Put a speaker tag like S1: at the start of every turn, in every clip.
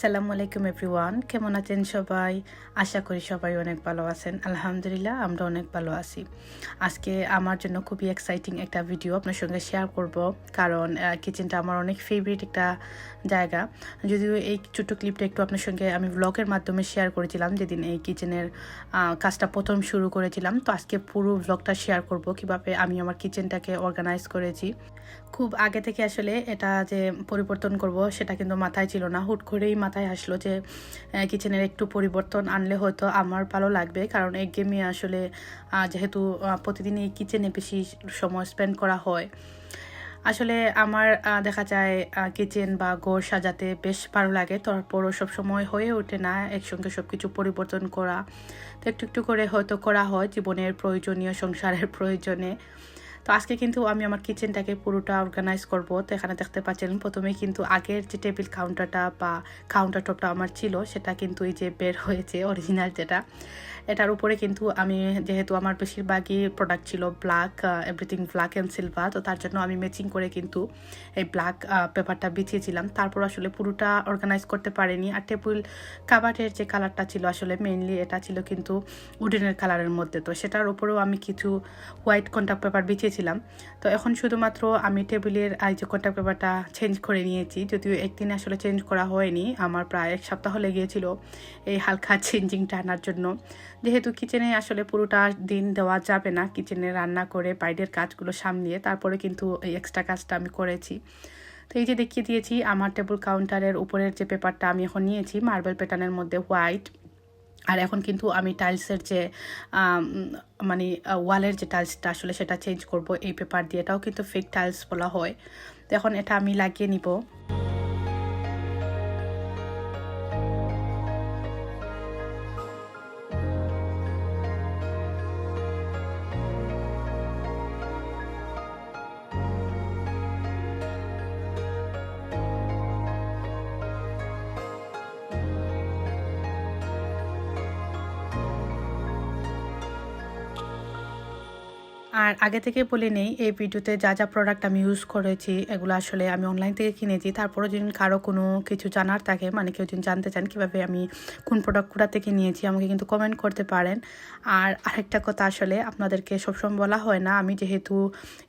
S1: আসসালামু আলাইকুম এভরিওয়ান, কেমন আছেন সবাই? আশা করি সবাই অনেক ভালো আছেন। আলহামদুলিল্লাহ, আমরা অনেক ভালো আছি। আজকে আমার জন্য খুবই এক্সাইটিং একটা ভিডিও আপনার সঙ্গে শেয়ার করব, কারণ কিচেনটা আমার অনেক ফেভারিট একটা জায়গা। যদিও এই ছোট্ট ক্লিপটা একটু আপনার সঙ্গে আমি ব্লগের মাধ্যমে শেয়ার করেছিলাম, যেদিন এই কিচেনের কাজটা প্রথম শুরু করেছিলাম। তো আজকে পুরো ব্লগটা শেয়ার করব, কীভাবে আমি আমার কিচেনটাকে অর্গানাইজ করেছি। খুব আগে থেকে আসলে এটা যে পরিবর্তন করব, সেটা কিন্তু মাথায় ছিল না। হুট করেই মাথায় আসলো যে কিচেনের একটু পরিবর্তন আনলে হয়তো আমার ভালো লাগবে। কারণ গেমে আসলে যেহেতু প্রতিদিন এই কিচেনে বেশি সময় স্পেন্ড করা হয়। আসলে আমার দেখা যায় কিচেন বা ঘর সাজাতে বেশ ভালো লাগে। তারপরও সব সময় হয়ে ওঠে না, একসঙ্গে সব কিছু পরিবর্তন করা। তো একটু একটু করে হয়তো করা হয় জীবনের প্রয়োজনীয় সংসারের প্রয়োজনে। তো আজকে কিন্তু আমি আমার কিচেনটাকে পুরোটা অর্গানাইজ করব। তো এখানে দেখতে পাচ্ছেন প্রথমে কিন্তু আগের যে টেবিল কাউন্টারটা বা কাউন্টার টপটা আমার ছিল, সেটা কিন্তু এই যে বের হয়েছে অরিজিনাল যেটা। এটার উপরে কিন্তু আমি যেহেতু আমার বেশিরভাগই প্রোডাক্ট ছিল black everything black and silver তো তার জন্য আমি ম্যাচিং করে কিন্তু এই ব্ল্যাক পেপারটা বিছিয়েছিলাম তারপর আসলে পুরোটা অর্গানাইজ করতে পারিনি। আর টেবিল কাবারের যে কালারটা ছিল আসলে মেইনলি এটা ছিল কিন্তু উডেনের কালারের মধ্যে। তো সেটার উপরেও আমি কিছু হোয়াইট কন্ট্যাক্ট পেপার বিছিয়েছিলাম তো এখন শুধুমাত্র আমি টেবিলের এই যে কন্ট্যাক্ট পেপারটা চেঞ্জ করে নিয়েছি। যদিও একদিনে আসলে চেঞ্জ করা হয়নি, আমার প্রায় এক সপ্তাহ লেগেছিল এই হালকা চেঞ্জিংটা আনার জন্য। যেহেতু কিচেনে আসলে পুরোটা দিন দেওয়া যাবে না। কিচেনে রান্না করে বাইরের কাজগুলো সামলিয়ে তারপরে কিন্তু এই এক্সট্রা কাজটা আমি করেছি। তো এই যে দেখিয়ে দিয়েছি, আমার টেবিল কাউন্টারের উপরের যে পেপারটা আমি এখন নিয়েছি মার্বেল প্যাটার্নের মধ্যে হোয়াইট আর এখন কিন্তু আমি টাইলসের যে মানে ওয়ালের যে টাইলসটা আসলে সেটা চেঞ্জ করব। এই পেপার দিয়ে এটাও কিন্তু ফেক টাইলস বলা হয়। তো এখন এটা আমি লাগিয়ে নিব। আর আগে থেকে বলে নেই, এই ভিডিওতে যা যা প্রোডাক্ট আমি ইউজ করেছি, এগুলো আসলে আমি অনলাইন থেকে কিনেছি। তারপরে যদি কারও কোনো কিছু জানার থাকে মানে কেউ যদি জানতে চান কীভাবে আমি কোন প্রোডাক্ট কোথা থেকে নিয়েছি, আমাকে কিন্তু কমেন্ট করতে পারেন। আর আরেকটা কথা আসলে আপনাদেরকে সবসময় বলা হয় না, আমি যেহেতু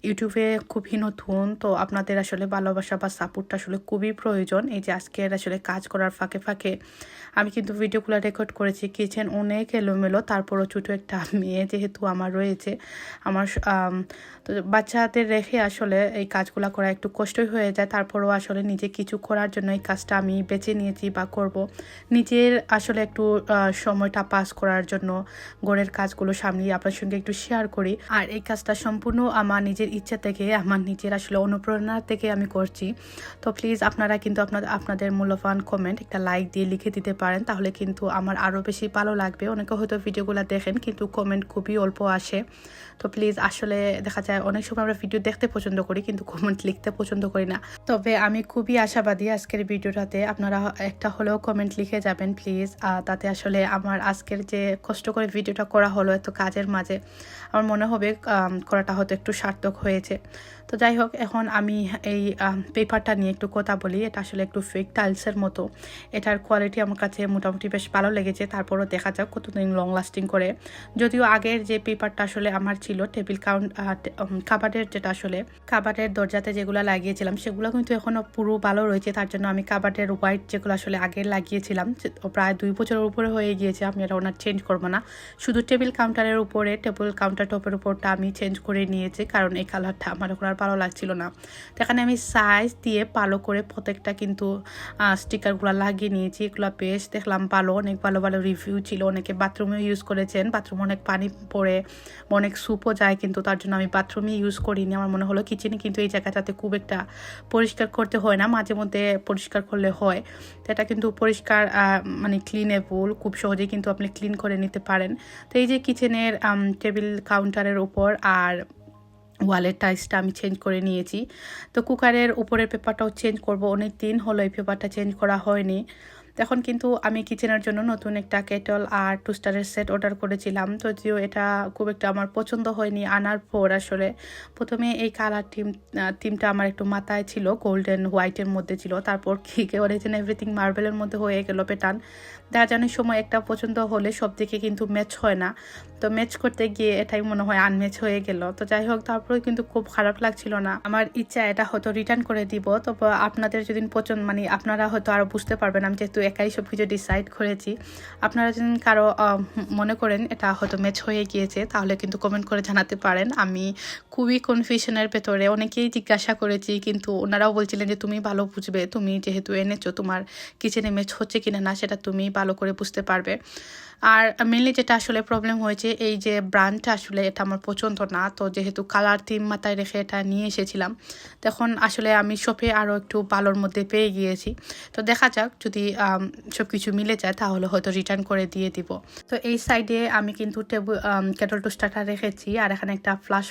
S1: ইউটিউবে খুবই নতুন তো আপনাদের আসলে ভালোবাসা বা সাপোর্টটা আসলে খুবই প্রয়োজন। এই যে আজকের আসলে কাজ করার ফাঁকে ফাঁকে আমি কিন্তু ভিডিওগুলো রেকর্ড করেছি কিচেন অনেক এলোমেলো, তারপরও ছোটো একটা মেয়ে যেহেতু আমার রয়েছে, আমার um, তো বাচ্চাদের রেখে আসলে এই কাজগুলো করা একটু কষ্টই হয়ে যায়। তারপরও আসলে নিজে কিছু করার জন্য এই কাজটা আমি বেছে নিয়েছি বা করব। নিজের আসলে একটু সময়টা পাস করার জন্য গড়ের কাজগুলো সামলিয়ে আপনার সঙ্গে একটু শেয়ার করি। আর এই কাজটা সম্পূর্ণ আমার নিজের ইচ্ছা থেকে, আমার নিজের আসলে অনুপ্রেরণা থেকে আমি করছি। তো প্লিজ আপনারা কিন্তু আপনার আপনাদের মূল্যবান কমেন্ট একটা লাইক দিয়ে লিখে দিতে পারেন। তাহলে কিন্তু আমার আরও বেশি ভালো লাগবে। অনেকে হয়তো ভিডিওগুলো দেখেন, কিন্তু কমেন্ট খুবই অল্প আসে। তো প্লিজ আসলে দেখা যায় অনেক সময় আমরা ভিডিও দেখতে পছন্দ করি কিন্তু কমেন্ট লিখতে পছন্দ করি না। তবে আমি খুবই আশাবাদী আজকের ভিডিওটাতে। আপনারা একটা হলেও কমেন্ট লিখে যাবেন প্লিজ তাতে আসলে আমার আজকের যে কষ্ট করে ভিডিওটা করা হলো এত কাজের মাঝে, আমার মনে হবে করাটা হয়তো একটু সার্থক হয়েছে। তো যাই হোক, এখন আমি এই পেপারটা নিয়ে একটু কথা বলি। এটা আসলে একটু ফেক টাইলসের মতো। এটার কোয়ালিটি আমার কাছে মোটামুটি বেশ ভালো লেগেছে। তারপরও দেখা যাক কতদিন লং লাস্টিং করে। যদিও আগের যে পেপারটা আসলে আমার ছিল টেবিল কাউন্ট কাবাডের যেটা আসলে কাবাডের দরজাতে যেগুলো লাগিয়েছিলাম, সেগুলো কিন্তু এখনও পুরো ভালো রয়েছে। তার জন্য আমি কাবাডের হোয়াইট যেগুলো আসলে আগে লাগিয়েছিলাম প্রায় দুই বছরের উপরে হয়ে গিয়েছে, আমি এটা ওনার চেঞ্জ করব না। শুধু টেবিল কাউন্টারের উপরে টেবিল কাউন্টার টপের উপরটা আমি চেঞ্জ করে নিয়েছি, কারণ এই কালারটা আমার এখন আর ভালো লাগছিল না। তো এখানে আমি সাইজ দিয়ে ভালো করে প্রত্যেকটা কিন্তু স্টিকারগুলো লাগিয়ে নিয়েছি, এগুলো বেশ দেখলাম ভালো, অনেক ভালো ভালো রিভিউ ছিল। অনেকে বাথরুমে ইউজ করেছেন বাথরুমে অনেক পানি পড়ে, অনেক স্যুপও যায় কিন্তু তার জন্য আমি বাথরুমে ইউজ করিনি। আমার মনে হলো কিচেনে কিন্তু এই জায়গাটাতে খুব একটা পরিষ্কার করতে হয় না, মাঝে মধ্যে পরিষ্কার করলে হয়। তো এটা কিন্তু পরিষ্কার মানে ক্লিনেবল খুব সহজেই কিন্তু আপনি ক্লিন করে নিতে পারেন। তো এই যে কিচেনের টেবিল কাউন্টারের উপর আর ওয়ালের টাইসটা আমি চেঞ্জ করে নিয়েছি। তো কুকারের উপরের পেপারটাও চেঞ্জ করব। অনেক দিন হলো এই পেপারটা চেঞ্জ করা হয়নি। তখন কিন্তু আমি কিচেনের জন্য নতুন একটা কেটল আর টুস্টারের সেট অর্ডার করেছিলাম। যদিও এটা খুব একটা আমার পছন্দ হয়নি আনার পর আসলে। প্রথমে এই কালার টিম টিমটা আমার একটু মাথায় ছিল গোল্ডেন হোয়াইটের মধ্যে ছিল। তারপর কি অরিজিন এভরিথিং মার্বেলের মধ্যে হয়ে গেল প্যাটার্ন দেখা জানার সময় একটা পছন্দ হলে সব দিকে কিন্তু ম্যাচ হয় না। তো ম্যাচ করতে গিয়ে এটাই মনে হয় আনম্যাচ হয়ে গেল। তো যাই হোক তারপরে কিন্তু খুব খারাপ লাগছিল না। আমার ইচ্ছা এটা হয়তো রিটার্ন করে দিব। তবে আপনাদের যদি পছন্দ মানে আপনারা হয়তো আরও বুঝতে পারবেন আমি যেহেতু একাই সব কিছু ডিসাইড করেছি। আপনারা যদি কারও মনে করেন এটা হয়তো ম্যাচ হয়ে গিয়েছে, তাহলে কিন্তু কমেন্ট করে জানাতে পারেন। আমি খুবই কনফিউশনের ভেতরে অনেকেই জিজ্ঞাসা করেছি, কিন্তু ওনারাও বলছিলেন যে, তুমি ভালো বুঝবে। তুমি যেহেতু এনেছো, তোমার কিচেনে ম্যাচ হচ্ছে কিনা না, সেটা তুমি ভালো করে বুঝতে পারবে। আর মেনলি যেটা আসলে প্রবলেম হয়েছে, এই যে ব্র্যান্ডটা আসলে এটা আমার পছন্দ না। তো যেহেতু কালার থিম মাথায় রেখে এটা নিয়ে এসেছিলাম, তখন আসলে আমি শপে আরও একটু ভালোর মধ্যে পেয়ে গিয়েছি। তো দেখা যাক, যদি সব কিছু মিলে যায়, তাহলে হয়তো রিটার্ন করে দিয়ে দিব। তো এই সাইডে আমি কিন্তু টেবল কেটল টোস্টারটা রেখেছি, আর এখানে একটা ফ্লাশ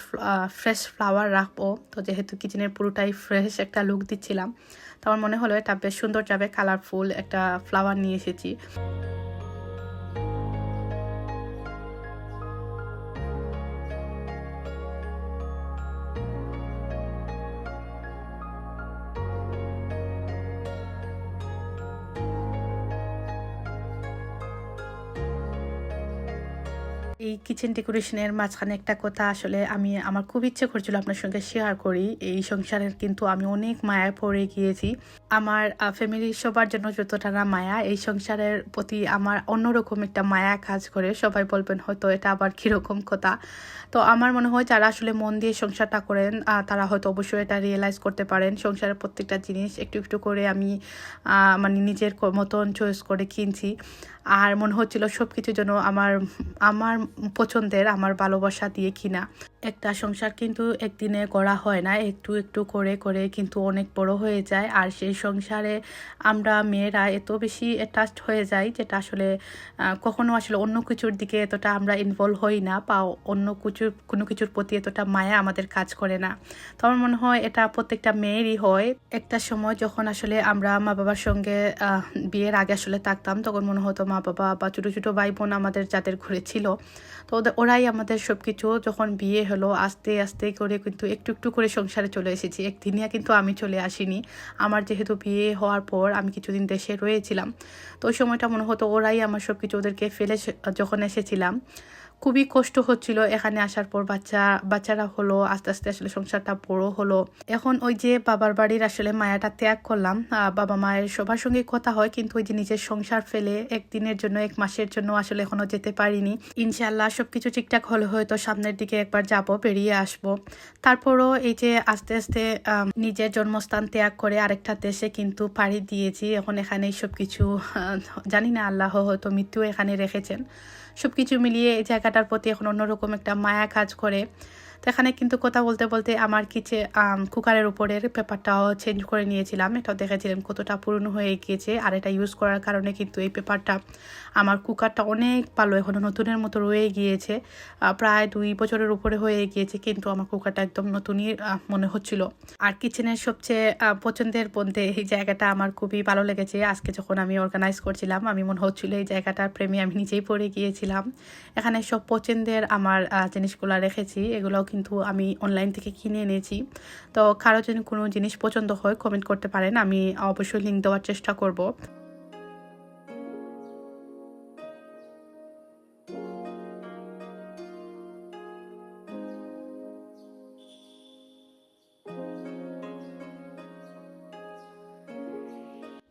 S1: ফ্রেশ ফ্লাওয়ার রাখব। তো যেহেতু কিচেনের পুরোটাই ফ্রেশ একটা লুক দিচ্ছিলাম, তো আমার মনে হলো এটা বেশ সুন্দর যাবে কালারফুল একটা ফ্লাওয়ার নিয়ে এসেছি। কিচেন ডেকোরেশনের মাঝখানে একটা কথা, আসলে আমি, আমার খুব ইচ্ছে করছিল আপনার সঙ্গে শেয়ার করি। এই সংসারের কিন্তু আমি অনেক মায়া পড়ে গিয়েছি। আমার ফ্যামিলির সবার জন্য যতটা না মায়া, এই সংসারের প্রতি আমার অন্যরকম একটা মায়া কাজ করে। সবাই বলবেন, হয়তো এটা আবার কীরকম কথা? তো আমার মনে হয়, যারা আসলে মন দিয়ে সংসারটা করেন তারা হয়তো অবশ্যই এটা রিয়েলাইজ করতে পারেন। সংসারের প্রত্যেকটা জিনিস একটু একটু করে আমি মানে নিজের মতন চয়েস করে কিনছি। আর মনে হচ্ছিল সব কিছু যেন আমার আমার পছন্দের, আমার ভালোবাসা দিয়ে কিনা। একটা সংসার কিন্তু একদিনে করা হয় না, একটু একটু করে করে কিন্তু অনেক বড় হয়ে যায়। আর সেই সংসারে আমরা মেয়েরা এত বেশি অ্যাটাচড হয়ে যাই যেটা আসলে কখনো আসলে অন্য কিছুর দিকে এতটা আমরা ইনভলভ হই না বা অন্য কিছু, কোনো কিছুর প্রতি এতটা মায়া আমাদের কাজ করে না। তো আমার মনে হয় এটা প্রত্যেকটা মেয়েরই হয়। একটা সময় যখন আসলে আমরা মা বাবার সঙ্গে বিয়ের আগে আসলে থাকতাম, তখন মনে হতো মা বাবা বা ছোটো ছোটো ভাই বোন আমাদের যাদের ঘুরে ছিল, তো ওরাই আমাদের সব কিছু যখন বিয়ে হলো, আস্তে আস্তে করে কিন্তু একটু একটু করে সংসারে চলে এসেছি। একদিনিয়া কিন্তু আমি চলে আসিনি। আমার যেহেতু বিয়ে হওয়ার পর আমি কিছুদিন দেশে রয়েছিলাম। তো ওই সময়টা মনে হতো ওরাই আমার সব কিছু ওদেরকে ফেলে যখন এসেছিলাম। খুবই কষ্ট হচ্ছিল এখানে আসার পর, বাচ্চা, বাচ্চারা হলো, আস্তে আস্তে আসলে সংসারটা বড় হলো। এখন ওই যে বাবার বাড়ির আসলে মায়াটা ত্যাগ করলাম বাবা মায়ের সবার সঙ্গে কথা হয়, কিন্তু ওই যে নিজের সংসার ফেলে একদিনের জন্য, এক মাসের জন্য আসলে এখনও যেতে পারিনি। ইনশাল্লাহ সবকিছু ঠিকঠাক হলে হয়তো সামনের দিকে একবার যাব, বেরিয়ে আসব। তারপরও এই যে আস্তে আস্তে নিজের জন্মস্থান ত্যাগ করে আরেকটা দেশে কিন্তু পাড়ি দিয়েছি। এখন এখানে সব কিছু জানি না আল্লাহ হয়তো মৃত্যু এখানে রেখেছেন। সব কিছু মিলিয়ে এই জায়গাটার প্রতি এখন অন্যরকম একটা মায়া কাজ করে। তো এখানে কিন্তু কথা বলতে বলতে আমার কিচে কুকারের উপরের পেপারটাও চেঞ্জ করে নিয়েছিলাম। এটাও দেখেছিলাম কতটা পুরনো হয়ে গিয়েছে আর এটা ইউজ করার কারণে কিন্তু এই পেপারটা আমার কুকারটা অনেক ভালো এখনও নতুনের মতো রয়ে গিয়েছে। প্রায় দুই বছরের উপরে হয়ে গিয়েছে কিন্তু আমার কুকারটা একদম নতুনই মনে হচ্ছিল। আর কিচেনের সবচেয়ে পছন্দের বলতে এই জায়গাটা আমার খুবই ভালো লেগেছে। আজকে যখন আমি অর্গানাইজ করছিলাম, আমি মনে হচ্ছিল এই জায়গাটার প্রেমে আমি নিজেই পড়ে গিয়েছিলাম। এখানে সব পছন্দের আমার জিনিসগুলো রেখেছি। এগুলোও কিন্তু আমি অনলাইন থেকে কিনে এনেছি। তো কারও যদি কোনো জিনিস পছন্দ হয় কমেন্ট করতে পারেন। আমি অবশ্যই লিঙ্ক দেওয়ার চেষ্টা করব।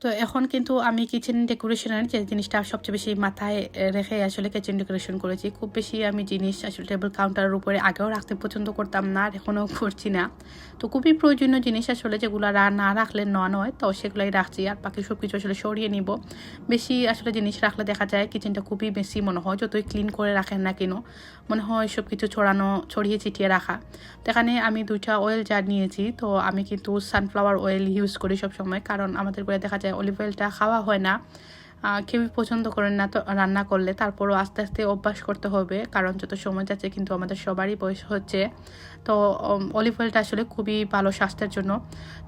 S1: তো এখন কিন্তু আমি কিচেন ডেকোরেশনের যে জিনিসটা সবচেয়ে বেশি মাথায় রেখে আসলে কিচেন ডেকোরেশন করেছি। খুব বেশি আমি জিনিস আসলে টেবিল কাউন্টারের উপরে আগেও রাখতে পছন্দ করতাম না, আর এখনও করছি না। তো খুবই প্রয়োজনীয় জিনিস আসলে যেগুলো না রাখলে ন নয়, তো সেগুলোই রাখছি। আর বাকি সব কিছু আসলে সরিয়ে নিব। বেশি আসলে জিনিস রাখলে দেখা যায় কিচেনটা খুবই বেশি মনে হয়, যতই ক্লিন করে রাখেন না কেন, মনে হয় সব কিছু ছড়ানো, ছড়িয়ে ছিটিয়ে রাখা। তো এখানে আমি দুইটা অয়েল জার নিয়েছি, তো আমি কিন্তু সানফ্লাওয়ার অয়েল ইউজ করি সবসময়, কারণ আমাদের করে দেখা যায় অলিভ অয়েলটা খাওয়া হয় না কেউই পছন্দ করেন না তো রান্না করলে, তারপরও আস্তে আস্তে অভ্যাস করতে হবে, কারণ যত সময় যাচ্ছে কিন্তু আমাদের সবারই বয়স হচ্ছে। তো অলিভ অয়েলটা আসলে খুবই ভালো স্বাস্থ্যের জন্য।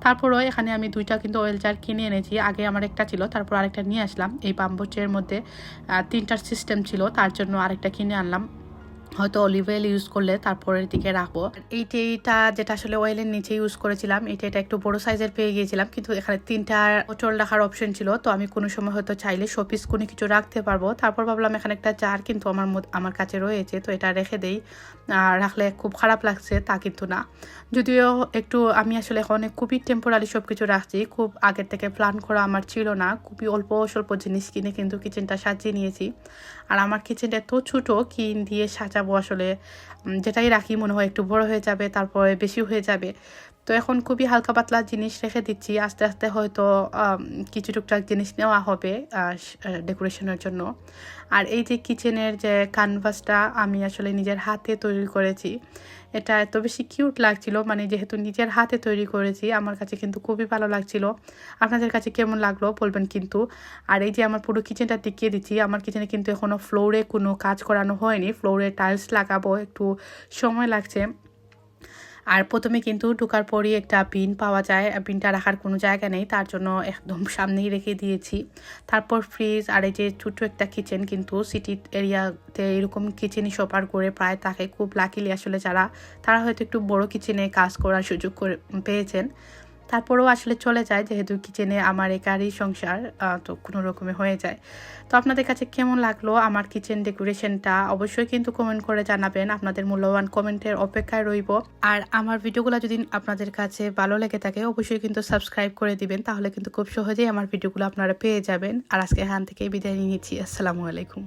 S1: তারপরও এখানে আমি দুইটা কিন্তু অয়েল জার কিনে এনেছি, আগে আমার একটা ছিল, তারপর আরেকটা নিয়ে আসলাম, এই বাম্বোচের মধ্যে তিনটার সিস্টেম ছিল, তার জন্য আরেকটা কিনে আনলাম। হয়তো অলিভ অয়েল ইউজ করলে তারপরের দিকে রাখব। এইটা যেটা আসলে অয়েলের নিচে ইউজ করেছিলাম এটা এটা একটু বড় সাইজের পেয়ে গিয়েছিলাম, কিন্তু এখানে তিনটা বোতল রাখার অপশন ছিল, তো আমি কোনো সময় হয়তো চাইলে শোপিস কোনো কিছু রাখতে পারব। তারপর ভাবলাম এখানে একটা জার কিন্তু আমার আমার কাছে রয়েছে, তো এটা রেখে দেই। আর রাখলে খুব খারাপ লাগছে, তা কিন্তু না। যদিও একটু আমি আসলে এখন খুবই টেম্পোরারি সব কিছু রাখছি, খুব আগের থেকে প্ল্যান করা আমার ছিল না, খুবই অল্প স্বল্প জিনিস কিনে কিন্তু কিচেনটা সাজিয়ে নিয়েছি। আর আমার কিচেনটা এত ছোটো, কিন দিয়ে সাজাবো আসলে। যেটাই রাখি, মনে হয় একটু বড় হয়ে যাবে, তারপরে বেশি হয়ে যাবে। তো এখন খুবই হালকা পাতলা জিনিস রেখে দিচ্ছি। আস্তে আস্তে হয়তো কিছু টুকটাক জিনিস নেওয়া হবে ডেকোরেশনের জন্য। আর এই যে কিচেনের যে ক্যানভাসটা আমি আসলে নিজের হাতে তৈরি করেছি, এটা এত বেশি কিউট লাগছিল। মানে যেহেতু নিজের হাতে তৈরি করেছি, আমার কাছে কিন্তু খুবই ভালো লাগছিল। আপনাদের কাছে কেমন লাগল বলবেন কিন্তু। আর এই যে আমার পুরো কিচেনটা দেখিয়ে দিচ্ছি, আমার কিচেনে কিন্তু এখনও ফ্লোরে কোনো কাজ করানো হয়নি। ফ্লোরে টাইলস লাগাবো, একটু সময় লাগছে। আর প্রথমে কিন্তু ঢোকার পরই একটা পিন পাওয়া যায় পিনটা রাখার কোনো জায়গা নেই, তার জন্য একদম সামনেই রেখে দিয়েছি। তারপর ফ্রিজ আর এই যে ছোট্ট একটা কিচেন কিন্তু সিটি এরিয়াতে এরকম কিচেনই সপার করে প্রায় তাকে খুব লাকিলি আসলে যারা, তারা হয়তো একটু বড় কিচেনে কাজ করার সুযোগ করে, পেয়েছেন। তারপরেও আসলে চলে যায় যেহেতু কিচেনে আমার একারই সংসার তো কোনো রকমে হয়ে যায়। তো আপনাদের কাছে কেমন লাগল আমার কিচেন ডেকোরেশনটা অবশ্যই কিন্তু কমেন্ট করে জানাবেন, আপনাদের মূল্যবান কমেন্টের অপেক্ষায় রইব। আর আমার ভিডিওগুলো যদি আপনাদের কাছে ভালো লেগে থাকে, অবশ্যই কিন্তু সাবস্ক্রাইব করে দিবেন, তাহলে কিন্তু খুব সহজেই আমার ভিডিওগুলো আপনারা পেয়ে যাবেন। আর আজকে এখান থেকে বিদায় নিয়ে নিচ্ছি, আসসালামু আলাইকুম।